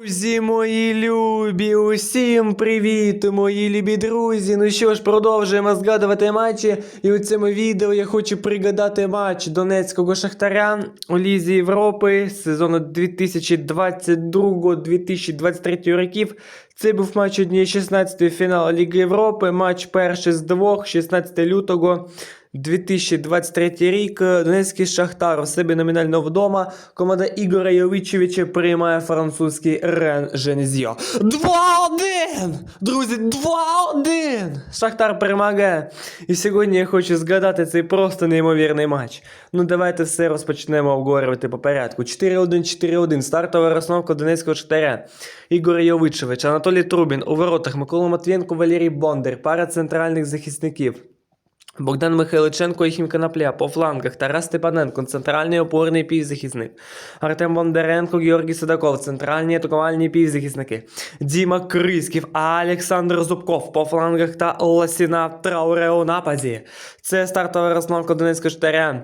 Друзі мої любі, усім привіт, мої любі друзі. Ну що ж, продовжуємо згадувати матчі. І у цьому відео я хочу пригадати матч Донецького Шахтаря у Лізі Європи сезону 2022-2023 років. Це був матч однієї 16 фіналу Ліги Європи. Матч перший з двох, 16 лютого. 2023 рік Донецький Шахтар у себе номінально вдома. Команда Ігоря Йовичевича приймає французький Рен Женезьо. 2-1! Друзі, 2-1! Шахтар перемагає. І сьогодні я хочу згадати цей просто неймовірний матч. Ну давайте все розпочнемо обговорювати по порядку. 4-1, 4-1. Стартова розстановка Донецького Шахтаря. Ігор Йовичевич, Анатолій Трубін у воротах, Микола Матвієнко, Валерій Бондар, пара центральних захисників. Богдан Михайличенко і Хімканапля по флангах, Тарас Степаненко, центральний опорний півзахисник, Артем Бондаренко, Георгій Судаков, центральні атакувальні півзахисники, Діма Крисків, Олександр Зубков по флангах та Ласіна Трауре у нападі. Це стартова розстановка Донецького штаря.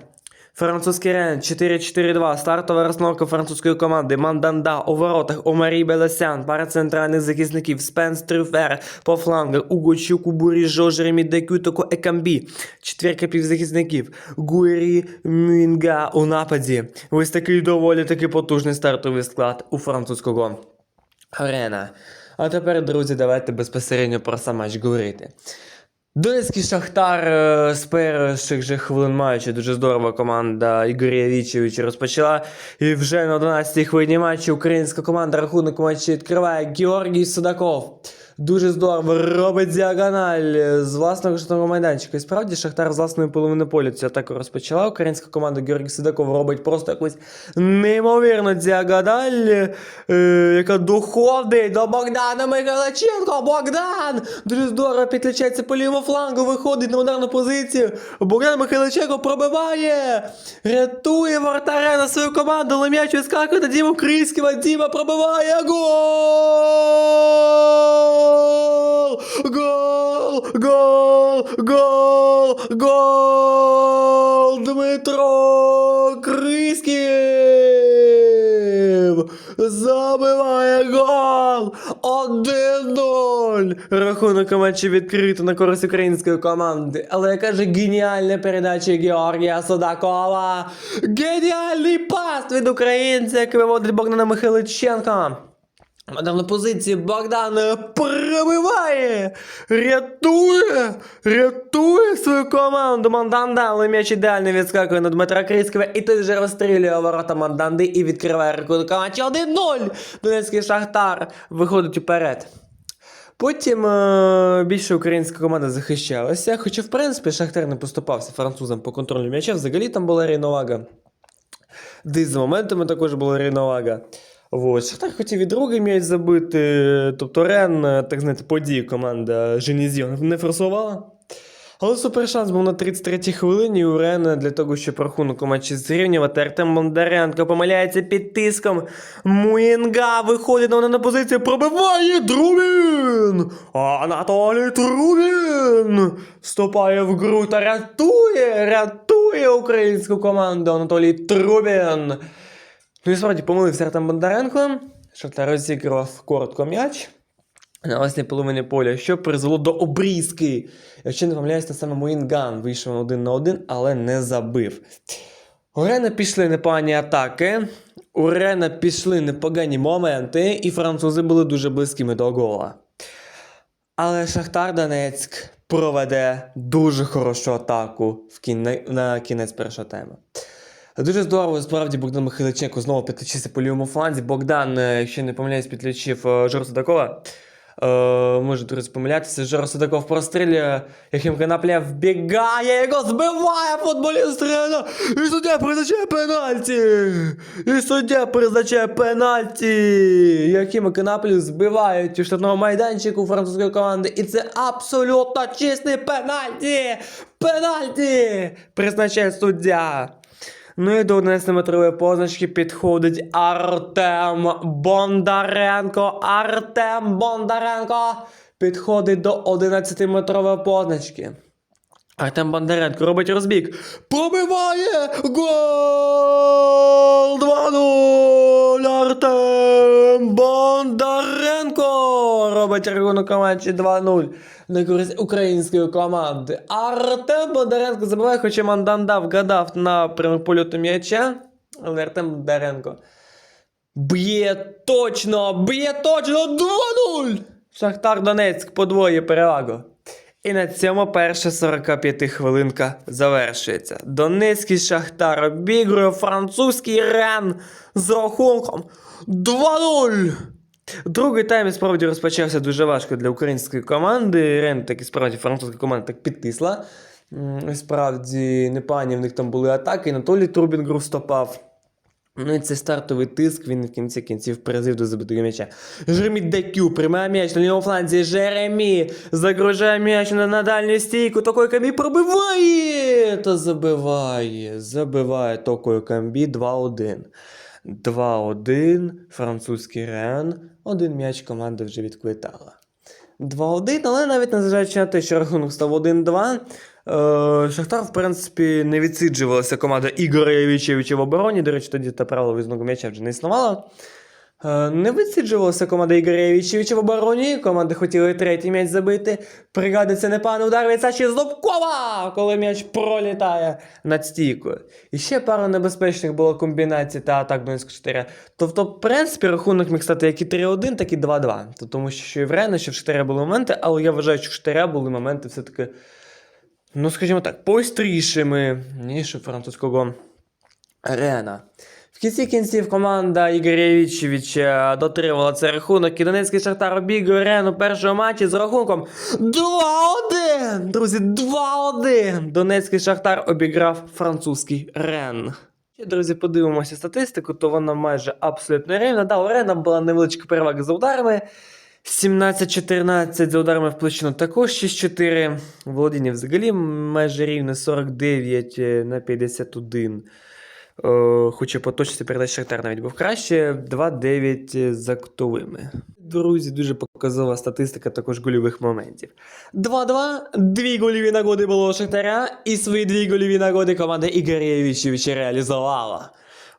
Французький Рен 4-4-2. Стартова розстановка французької команди. Манданда у воротах. Омарі Белесян. Пара центральних захисників. Спенс Трюфер по флангах. Угочук, Убурі, Жо, Жеремі Декютоко, Екамбі. Четвірка півзахисників. Гуері Мюнга у нападі. Ось такий доволі таки потужний стартовий склад у французького Рена. А тепер, друзі, давайте безпосередньо про сам матч говорити. Донецький Шахтар е, з перших же хвилин маючи дуже здорова команда Ігоря Вічевича розпочала. І вже на 11-й хвилині матчі українська команда рахунок матчі відкриває Георгій Судаков. Дуже здорово робить діагональ з власного штатного майданчика. І справді Шахтар з власної половини поля цю атаку розпочала. Українська команда Георгій Судаков робить просто якусь неймовірну діагональ, е, яка доходить до Богдана Михайличенко. Богдан! Дуже здорово підключається по лівому флангу, виходить на ударну позицію. Богдан Михайличенко пробиває! Рятує вратаря на свою команду, але м'яч вискакує на Діму Крисківа. Діма пробиває гол! Гол! Гол! Гол! Гол! Дмитро Крисків! Забиває гол! 1-0! Рахунок матчі відкрито на користь української команди. Але яка же геніальна передача Георгія Судакова! Геніальний пас від українця, який виводить Богдана Михайличенка. На позиції Богдан пробиває, рятує, рятує свою команду. Манданда, але м'яч ідеально відскакує на Дмитра Крицького і той вже розстрілює ворота Манданди і відкриває рахунок матчі 1-0. Донецький Шахтар виходить уперед. Потім е, більше українська команда захищалася, хоча, в принципі, Шахтар не поступався французам по контролю м'яча. Взагалі там була рівновага. Десь з моментами також була рівновага. Ось, Шахтар хотів і другий м'яч забити. Тобто Рен, е, так знаєте, події команда Женізіо не форсувала. Але супершанс був на 33-й хвилині у Рена для того, щоб рахунок у матчі зрівнювати. Артем Бондаренко помиляється під тиском. Муєнга виходить на, на позицію, пробиває Трубін! Анатолій Трубін! Вступає в гру та рятує, рятує українську команду Анатолій Трубін. Ну і справді помилився Артем Бондаренко. Шахтар розіграв коротко м'яч на власній половині поля, що призвело до обрізки. Якщо не помиляюсь, саме Муїнган вийшов один на один, але не забив. У Рена пішли непогані атаки. У Рена пішли непогані моменти, і французи були дуже близькими до гола. Але Шахтар Донецьк проведе дуже хорошу атаку в кіне... на кінець першого тайму. Дуже здорово, справді Богдан Михайличенко знову підключився по лівому фланзі. Богдан, е, якщо не помиляюсь, підключив е, Жору Судакова. Е, може друзі помилятися. Жора Судаков прострілює, Яхим Канапля вбігає, його збиває футболіст Рена. І суддя призначає пенальті. І суддя призначає пенальті. Яхима Канаплю збивають у штатного майданчику французької команди. І це абсолютно чистий пенальті. Пенальті призначає суддя. Ну і до 11-метрової позначки підходить Артем Бондаренко. Артем Бондаренко підходить до 11-метрової позначки. Артем Бондаренко робить розбіг. Побиває! Гол! Робить рахунок матчі 2-0 на користь української команди. Артем Бондаренко забиває, хоча Манданда вгадав напрямок польоту м'яча. Але Артем Бондаренко б'є точно! Б'є точно! 2-0! Шахтар Донецьк подвоює перевагу. І на цьому перша 45 хвилинка завершується. Донецький Шахтар обігрує французький Рен з рахунком 2-0. Другий тайм справді розпочався дуже важко для української команди. Рен таки справді французька команда так підтисла. І Справді непані в них там були атаки. Анатолій Трубін гру стопав. Ну і цей стартовий тиск, він в кінці кінців призвів до забитого м'яча. Жеремі Декю приймає м'яч на лівому фланзі. Жеремі загружає м'яч на, на дальню стійку. Такою камбі пробиває. Та забиває. Забиває такою камбі 2-1. 2-1. Французький Рен. Один м'яч команда вже відквитала. 2-1, але навіть незважаючи на те, що рахунок став 1-2. Е, Шахтар, в принципі, не відсиджувалася команда Ігоря Євічевича в обороні. До речі, тоді та правило візного м'яча вже не існувало. Е, Не відсиджувалася команда Ігоря Євічевича в обороні. Команди хотіли третій м'яч забити. Пригадується непаний удар від Саші Зубкова, коли м'яч пролітає над стійкою. І ще пара небезпечних було комбінацій та атак Донецького Шахтаря. Тобто, в принципі, рахунок міг стати як і 3-1, так і 2-2. То Тому що і в Рена, що в Шахтаря були моменти, але я вважаю, що в Шахтаря були моменти все-таки, ну скажімо так, пострішими, ніж французького Рена. В кінці кінців команда Ігоря Євічевича дотримала цей рахунок і Донецький Шахтар обігрує Рен у першому матчі з рахунком 2-1! Друзі, 2-1! Донецький Шахтар обіграв французький Рен. Друзі, подивимося статистику, то вона майже абсолютно рівна. Да, у Рена була невеличка перевага за ударами. 17-14 за ударами в також 6-4. Володіння взагалі майже рівне 49 на 51. Е, Хоча по передач Шахтар навіть був краще. 2-9 за кутовими. Друзі, дуже показова статистика також гольових моментів. 2-2, дві гольові нагоди було у Шахтаря, і свої дві гольові нагоди команда Ігоря Євічевича реалізувала.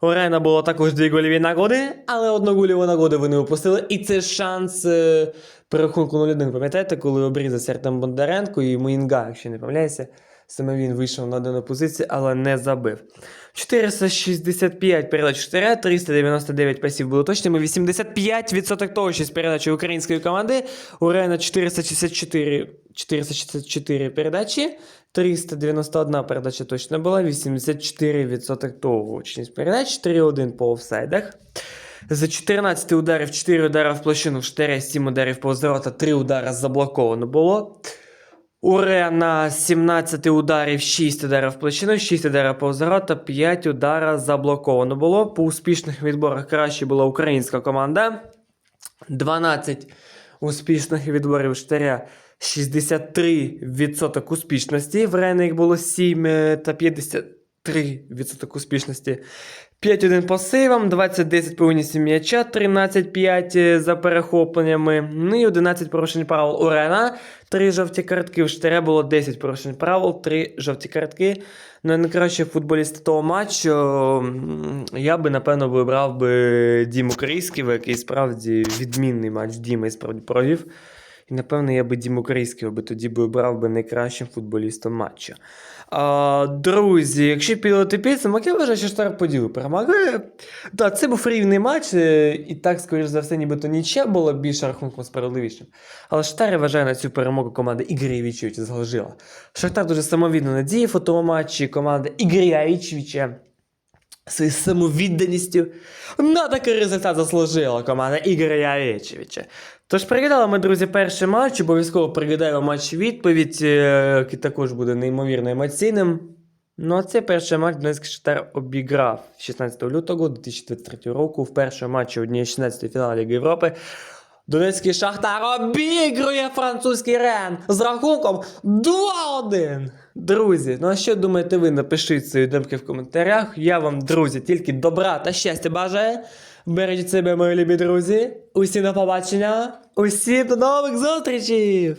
У Рена було також дві гольові нагоди, але одну гольову нагоду вони упустили. І це шанс е, при рахунку 0-1. Пам'ятаєте, коли обрізався Артем Бондаренко і Муїнга, якщо не помиляюся, саме він вийшов на дану позицію, але не забив. 465 передач Штаря, 399 пасів було точними, 85% точність передачі української команди. У Рена 464, 464 передачі, 391 передача точно була, 84% точність передач, 3-1 по офсайдах. За 14 ударів, 4 удари в площину в Штаря, 7 ударів по ворота, 3 удари заблоковано було. У Рена 17 ударів, 6 ударів в площину, 6 ударів по ворота, 5 ударів заблоковано було. По успішних відборах краще була українська команда. 12 успішних відборів штаря. 63% успішності. В Рена їх було 7 е, та 53% успішності. 5-1 по сейвам, 20-10 по винісі м'яча, 13-5 е, за перехопленнями. Ну і 11 порушень правил у Рена. 3 жовті картки. В Штаря було 10 порушень правил, 3 жовті картки. Ну і найкраще футболіст того матчу. Я би, напевно, вибрав би Діму Крійського, який справді відмінний матч Діма і справді провів. І напевно я би Діму Крійського би тоді би обрав би найкращим футболістом матчу. А, друзі, якщо підлити підсумок, я вважаю, що Штар поділ перемагає. Так, це був рівний матч, е, і так, скоріш за все, нібито нічия було більше рахунком справедливішим. Але Штар я вважаю на цю перемогу команда Ігоря Євічевича заслужила. Шахтар дуже самовідно надіяв у тому матчі. Команда Ігоря Євічевича своєю самовідданістю на такий результат заслужила команда Ігоря Явічевича. Тож пригадали ми, друзі, перший матч. Обов'язково пригадаємо матч відповідь, е, який також буде неймовірно емоційним. Ну, а цей перший матч Донецький Шахтар обіграв 16 лютого 2023 року в першому матчі однієї 16 фіналу Ліги Європи. Донецький Шахтар обігрує французький Рен з рахунком 2-1. Друзі, ну а що думаєте ви? Напишіть свої думки в коментарях. Я вам, друзі, тільки добра та щастя бажаю. Бережіть себе, мої любі друзі. Усім до побачення. Усім до нових зустрічей!